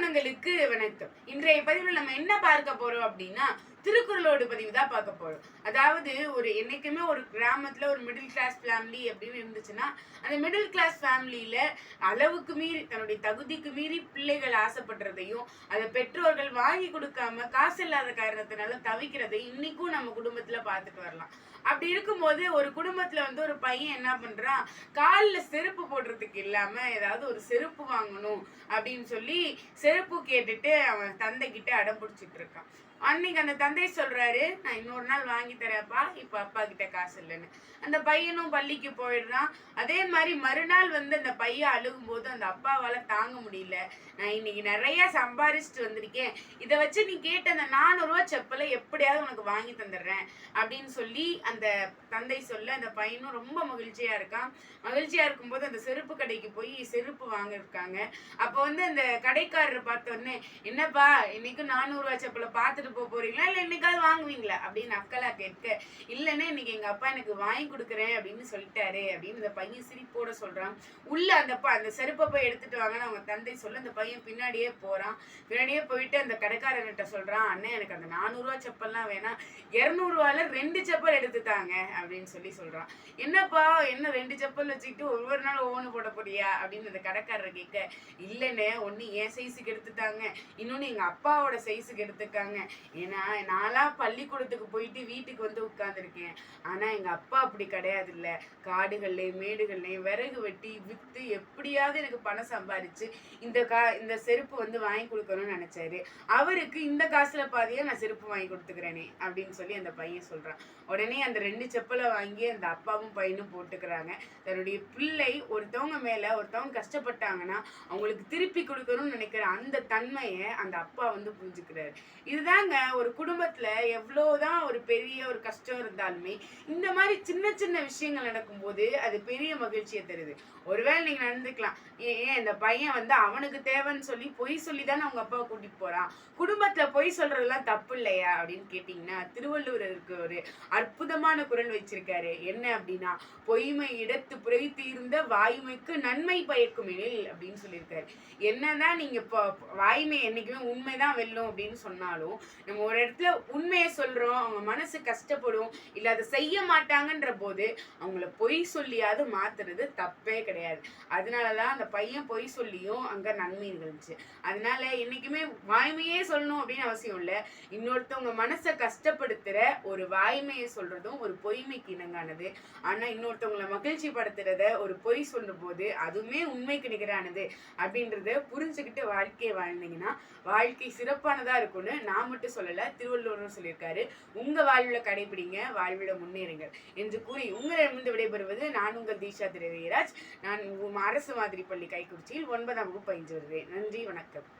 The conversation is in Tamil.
சொந்தங்களுக்கு வணக்கம். இன்றைய பதிவில் நம்ம என்ன பார்க்க போறோம் அப்படின்னா திருக்குறளோட பதிவு தான் பார்க்க போறோம். அதாவது ஒரு என்னைக்குமே ஒரு கிராமத்துல ஒரு மிடில் கிளாஸ் ஃபேமிலி அப்படின்னு இருந்துச்சுன்னா அந்த மிடில் கிளாஸ் ஃபேமிலியில அளவுக்கு மீறி தன்னுடைய தகுதிக்கு மீறி பிள்ளைகள் ஆசைப்படுறதையும் அதை பெற்றோர்கள் வாங்கி கொடுக்காம காசு இல்லாத காரணத்தினால தவிக்கிறதையும் இன்னைக்கும் நம்ம குடும்பத்துல பார்த்துட்டு வரலாம். அப்படி இருக்கும்போது ஒரு குடும்பத்துல வந்து ஒரு பையன் என்ன பண்றான்? காலில் செருப்பு போடுறதுக்கு இல்லாம ஏதாவது ஒரு செருப்பு வாங்கணும் அப்படின்னு சொல்லி செருப்பு கேட்டுட்டு அவன் தந்தை கிட்ட அடம் பிடிச்சிட்டு இருக்கான். அன்னைக்கு அந்த தந்தை சொல்றாரு நான் இன்னொரு நாள் வாங்கி தரேன்ப்பா இப்ப அப்பா கிட்ட காசு இல்லைன்னு. அந்த பையனும் பள்ளிக்கு போயிடுறான். அதே மாதிரி மறுநாள் வந்து அந்த பையன் அழுகும் போது அந்த அப்பாவால தாங்க முடியல. நான் இன்னைக்கு நிறைய சம்பாரிச்சுட்டு வந்திருக்கேன். இதை வச்சு நீ கேட்ட அந்த நானூறுவா செப்பலை எப்படியாவது உனக்கு வாங்கி தந்துடுறேன். அப்படின்னு சொல்லி அந்த தந்தை சொல்ல அந்த பையனும் ரொம்ப மகிழ்ச்சியா இருக்கான். மகிழ்ச்சியா இருக்கும்போது அந்த செருப்பு கடைக்கு போய் செருப்பு வாங்க இருக்காங்க அப்போ வந்து அந்த கடைக்காரரை பார்த்த உடனே என்னப்பா இன்னைக்கு நானூறுவா செப்பலை பார்த்துட்டு போக போறீங்களா? இல்லை இன்னைக்காவது வாங்குவீங்களா? அப்படின்னு அக்கலா கேட்க இல்லைன்னா இன்னைக்கு எங்க அப்பா எனக்கு வாங்கி கொடுக்குறேன் அப்படின்னு சொல்லிட்டாரு அப்படின்னு இந்த பையன் சிரிப்போட சொல்றான். உள்ள அந்த அந்த செருப்பை போய் எடுத்துட்டு வாங்கன்னு அவங்க தந்தை சொல்ல அந்த பையன் பின்னாடியே போறான். பின்னாடியே போயிட்டு அந்த கடைக்காரர்கிட்ட சொல்றான் அண்ணன் எனக்கு அந்த நானூறுவா செப்பல்லாம் வேணாம். இரநூறுவால ரெண்டு செப்பல் எடுத்துட்டாங்க அப்படின்னு சொல்லி சொல்றான். என்னப்பா என்ன ரெண்டு செப்பல் வச்சுக்கிட்டு ஒவ்வொரு நாள் ஒவ்வொன்று போட போறியா? அப்படின்னு அந்த கடைக்காரர் கேட்க இல்லைண்ணே ஒன்று என் சைஸுக்கு எடுத்துட்டாங்க. இன்னொன்று எங்கள் அப்பாவோட சைஸுக்கு எடுத்துக்காங்க. ஏன்னா நான்லாம் பள்ளிக்கூடத்துக்கு போயிட்டு வீட்டுக்கு வந்து உட்காந்துருக்கேன் ஆனால் எங்கள் அப்பா அப்படி கிடையாது இல்லை காடுகள்லேயும் மேடுகள்லேயும் விறகு வெட்டி விற்று எப்படியாவது எனக்கு பணம் சம்பாரிச்சு இந்த கா இந்த செருப்பு வந்து வாங்கி கொடுக்கணும்னு நினச்சாரு. அவருக்கு இந்த காசுல பாதியாக நான் செருப்பு வாங்கி கொடுத்துக்கிறேனே அப்படின்னு சொல்லி அந்த பையன் சொல்கிறான் உடனே அந்த ரெண்டு செப்பலை வாங்கி அந்த அப்பாவும் பையனும் போட்டுக்கிறாங்க. தன்னுடைய பிள்ளை ஒருத்தவங்க மேலே ஒருத்தவங்க கஷ்டப்பட்டாங்கன்னா அவங்களுக்கு திருப்பி கொடுக்கணும்னு நினைக்கிற அந்த தன்மையை அந்த அப்பா வந்து புரிஞ்சுக்கிறாரு. இதுதான் பாருங்க ஒரு குடும்பத்துல எவ்வளவுதான் ஒரு பெரிய ஒரு கஷ்டம் இருந்தாலுமே இந்த மாதிரி சின்ன சின்ன விஷயங்கள் நடக்கும்போது அது பெரிய மகிழ்ச்சியை தருது. ஒருவேளை நீங்க நடந்துக்கலாம். ஏன் ஏன் இந்த பையன் வந்து அவனுக்கு தேவைன்னு சொல்லி பொய் சொல்லி தானே அவங்க அப்பாவை கூட்டிட்டு போறான். குடும்பத்துல பொய் சொல்றதெல்லாம் தப்பு இல்லையா அப்படின்னு கேட்டீங்கன்னா திருவள்ளுவர் இருக்கு ஒரு அற்புதமான குரல் வச்சிருக்காரு. என்ன அப்படின்னா பொய்மை இடத்து புரை தீர்ந்த வாய்மைக்கு நன்மை பயக்கும் எனில் அப்படின்னு சொல்லியிருக்காரு. என்னதான் நீங்க இப்போ வாய்மை என்னைக்குமே உண்மைதான் வெல்லும் அப்படின்னு சொன்னாலும் நம்ம ஒரு இடத்துல உண்மையை சொல்றோம் அவங்க மனசு கஷ்டப்படும் இல்ல அதை செய்ய மாட்டாங்கன்ற போது அவங்கள பொய் சொல்லியாவது மாத்துறது தப்பே கிடையாது. அதனாலதான் அந்த பையன் பொய் சொல்லியும் அங்க நன்மை இருந்துச்சு அதனால என்னைக்குமே வாய்மையே சொல்லணும் அப்படின்னு அவசியம் இல்லை. இன்னொருத்தவங்க மனசை கஷ்டப்படுத்துற ஒரு வாய்மையை சொல்றதும் ஒரு பொய்மைக்கு இணங்கானது. ஆனா இன்னொருத்தவங்கள மகிழ்ச்சி படுத்துறத ஒரு பொய் சொல்லும் போது அதுவுமே உண்மைக்கு நிகரானது. அப்படின்றத புரிஞ்சுக்கிட்டு வாழ்க்கையை வாழ்ந்தீங்கன்னா வாழ்க்கை சிறப்பானதா இருக்கும்னு நான் மட்டும் சொல்லல திருவள்ளுவரும் சொல்லியிருக்காரு. உங்க வாழ்வில் கடைபிடிங்க வாழ்வில முன்னேறுங்கள் என்று கூறி உங்களிடமிருந்து விடைபெறுவது நான் உங்கள் தீஷா திரு நான் உம் அரசு மாதிரி பள்ளி கைக்குறிச்சியில் ஒன்பதாம் வகுப்பு பயின்று வருவேன் நன்றி வணக்கம்.